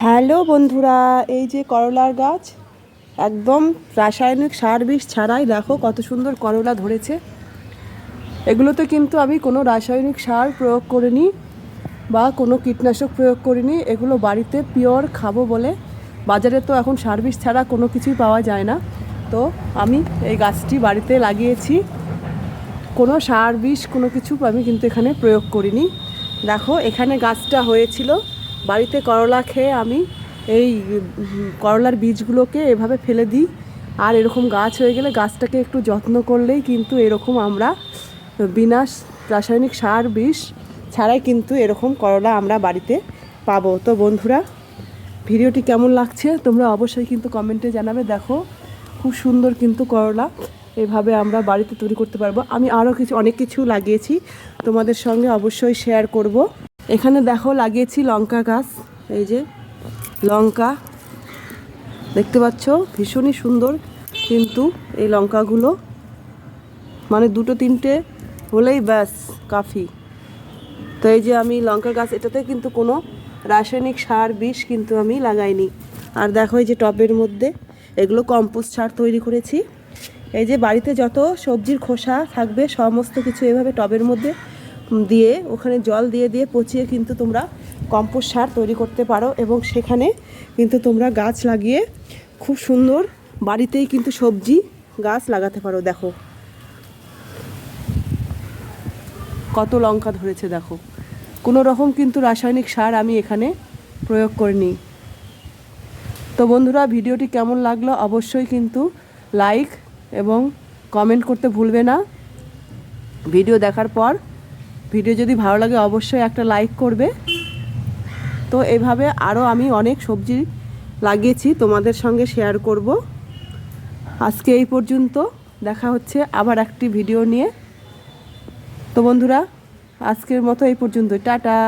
Hello বন্ধুরা, এই যে করলার গাছ, একদম রাসায়নিক সার বিষ ছাড়াই দেখো কত সুন্দর করলা ধরেছে। এগুলোতে কিন্তু আমি কোনো রাসায়নিক সার প্রয়োগ করিনি বা কোনো কীটনাশক প্রয়োগ করিনি, এগুলো বাড়িতে পিওর খাব বলে। বাজারে তো এখন সার বিষ ছাড়া কোনো কিছুই পাওয়া যায় না। তো আমি এই গাছটি বাড়িতে লাগিয়েছি। কোনো সার বিষ কোনো কিছু আমি কিন্তু এখানে প্রয়োগ করিনি। দেখো এখানে গাছটা হয়েছিল। বাড়িতে করলা খেয়ে আমি এই করলার বীজগুলোকে এভাবে ফেলে দিই। আর এরকম গাছ হয়ে গেলে গাছটাকে একটু যত্ন করলেই কিন্তু এরকম আমরা বিনা রাসায়নিক সার, বিষ ছাড়াই কিন্তু এরকম করলা আমরা বাড়িতে পাবো। তো বন্ধুরা, ভিডিওটি কেমন লাগছে? তোমরা অবশ্যই কিন্তু কমেন্টে জানাবে। দেখো, খুব সুন্দর কিন্তু করলা এভাবে আমরা বাড়িতে তৈরি করতে পারব। আমি আরও কিছু, অনেক কিছু লাগিয়েছি। তোমাদের সঙ্গে অবশ্যই শেয়ার করব। এখানে দেখো লাগিয়েছি লঙ্কা গাছ, এই যে লঙ্কা। দেখতে পাচ্ছ, ভীষণই সুন্দর কিন্তু এই লঙ্কাগুলো। মানে দুটো তিনটে হলেই ব্যাস, কাফি। তো এই যে আমি লঙ্কা গাছ, এটাতে কিন্তু কোনো রাসায়নিক সার, বিষ কিন্তু আমি লাগাইনি। আর দেখো এই যে টবের মধ্যে এগুলো কম্পোস্ট সার তৈরি করেছি। এই যে বাড়িতে যত সবজির খোসা থাকবে, সমস্ত কিছু এভাবে টবের মধ্যে দিয়ে, ওখানে জল দিয়ে দিয়ে পচিয়ে কিন্তু তোমরা কম্পোস্ট সার তৈরি করতে পারো এবং সেখানে কিন্তু তোমরা গাছ লাগিয়ে খুব সুন্দর বাড়িতেই কিন্তু সবজি গাছ লাগাতে পারো, দেখো। কত লঙ্কা ধরেছে, দেখো। কোনো রকম কিন্তু রাসায়নিক সার আমি এখানে প্রয়োগ করিনি। তো বন্ধুরা, ভিডিওটি কেমন লাগল অবশ্যই কিন্তু লাইক এবং কমেন্ট করতে ভুলবে না। ভিডিও দেখার পর ভিডিও যদি ভালো লাগে অবশ্যই একটা লাইক করবে। তো এভাবে আরও আমি অনেক সবজি লাগিয়েছি, তোমাদের সঙ্গে শেয়ার করব। আজকে এই পর্যন্ত, দেখা হচ্ছে আবার একটি ভিডিও নিয়ে। তো বন্ধুরা, আজকের মতো এই পর্যন্ত টাটা!